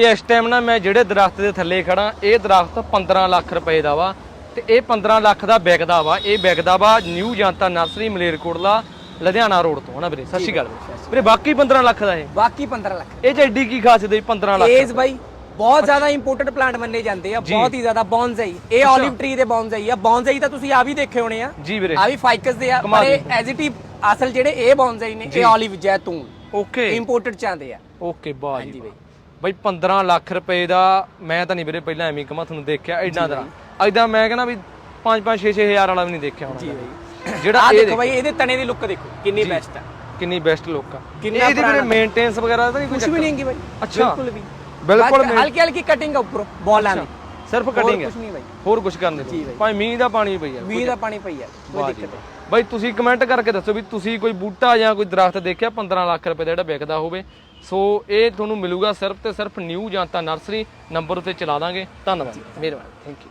ਇਸ ਟਾਈਮ ਨਾ ਮੈਂ ਜਿਹੜੇ ਦਰਖਤ ਦੇ ਥੱਲੇ ਖੜਾ ਇਹ ਦਰਖਤ 15 ਲੱਖ ਰੁਪਏ ਦਾ ਵਾ ਤੇ ਇਹ 15 ਲੱਖ ਦਾ ਵਿਕਦਾ ਵਾ। ਇਹ ਵਿਕਦਾ ਵਾ ਨਿਊ ਜਨਤਾ ਨਰਸਰੀ ਮਲੇਰਕੋਟਲਾ ਲੁਧਿਆਣਾ ਰੋਡ ਤੋਂ ਹਨਾ ਵੀਰੇ? ਸਤਿ ਸ਼੍ਰੀ ਅਕਾਲ ਵੀਰੇ। ਬਾਕੀ 15 ਲੱਖ ਦਾ ਇਹ? ਬਾਕੀ 15 ਲੱਖ। ਇਹ ਚ ਐਡੀ ਕੀ ਖਾਸੀਅਤ ਹੈ 15 ਲੱਖ? ਏਜ ਬਾਈ ਬਹੁਤ ਜ਼ਿਆਦਾ ਇੰਪੋਰਟਡ ਪਲਾਂਟ ਮੰਨੇ ਜਾਂਦੇ ਆ ਬਹੁਤ ਹੀ ਜ਼ਿਆਦਾ ਬੌਨਸਾਈ। ਇਹ 올ਿਵ ਟਰੀ ਦੇ ਬੌਨਸਾਈ ਆ। ਬੌਨਸਾਈ ਤਾਂ ਤੁਸੀਂ ਆ ਵੀ ਦੇਖੇ ਹੋਣੇ ਆ। ਜੀ ਵੀਰੇ। ਆ ਵੀ ਫਾਈਕਸ ਦੇ ਆ। ਪਰ ਇਹ ਐਜ਼ਿਟਿਵ ਅਸਲ ਜਿਹੜੇ ਇਹ ਬੌਨਸਾਈ ਨੇ ਇਹ 올ਿਵ ਜੈਤੂਨ। ਓਕੇ ਇੰਪੋਰਟਡ ਚਾਂਦੇ ਆ। ਓਕੇ ਬਾਜੀ ਬਾਈ ਬਈ 15 ਲੱਖ ਰੁਪਏ ਦਾ ਮੈਂ ਤਾਂ ਨਹੀਂ ਵੀਰੇ ਪਹਿਲਾਂ ਐਵੇਂ ਕਮਾ ਤੁਹਾਨੂੰ ਦੇਖਿਆ ਐਡਾ ਦਾ। ਐਦਾਂ ਮੈਂ ਕਹਿੰਦਾ ਵੀ 5 5 6 6000 ਵਾਲਾ ਵੀ ਨਹੀਂ ਦੇਖਿਆ ਜੀ ਹੋਣਾ ਬਾਈ। ਜਿਹੜਾ ਆ ਇਹ ਦੇਖੋ ਬਾਈ ਇਹਦੇ ਤਣੇ ਦੀ ਲੁੱਕ ਦੇਖੋ ਕਿੰਨੀ ਬੈਸਟ ਆ। ਕਿੰਨੀ ਬੈਸਟ ਲੁੱਕ ਆ। ਕਿੰਨਾ ਇਹਦੀ ਵੀਰੇ ਮੇਨਟੇਨੈਂਸ ਵਗੈਰਾ ਤਾਂ ਨਹੀਂ ਕੁਝ ਕੋਈ ਵੀ ਨਹੀਂ ਹੈਗੀ ਬਾਈ। ਅੱਛਾ। ਬਿਲਕੁਲ ਵੀ। ਬਿਲਕੁਲ ਬਸ ਹਲਕੀ ਹਲਕੀ ਕਟਿੰਗ ਆ ਉੱਪਰੋਂ ਬੋਲਾਂ ਦੀ। ਸਿਰਫ ਕਟਿੰਗ ਹੈ ਕੁਝ ਨਹੀਂ ਬਾਈ। ਹੋਰ ਕੁਝ ਕਰਨ ਜੀ ਦੀ ਬਾਈ। ਭਾਵੇਂ ਮੀਂਹ ਦਾ ਪਾਣੀ ਪਈ ਆ। ਵੀਹ ਦਾ ਪਾਣੀ ਪਈ ਆ। ਕੋਈ ਵਾਹ ਜੀ ਦਿੱਕਤ ਵਾਹ। ਬਾਈ ਤੁਸੀਂ ਕਮੈਂਟ ਕਰਕੇ ਦੱਸੋ ਵੀ ਤੁਸੀਂ ਕੋਈ ਬੂਟਾ ਜਾਂ ਕੋਈ ਦਰਖਤ ਦੇਖਿਆ 15 ਲੱਖ ਰੁਪਏ ਦਾ ਜਿਹੜਾ ਵਿਕਦਾ ਹੋਵੇ ਸੋ ਇਹ ਤੁਹਾਨੂੰ ਮਿਲੂਗਾ ਸਿਰਫ ਤੇ ਸਿਰਫ ਨਿਊ ਜਨਤਾ ਨਰਸਰੀ, ਨੰਬਰ ਉੱਤੇ ਚਲਾ ਦਾਂਗੇ। ਧੰਨਵਾਦ। ਮਿਹਰਬਾਨੀ। Thank you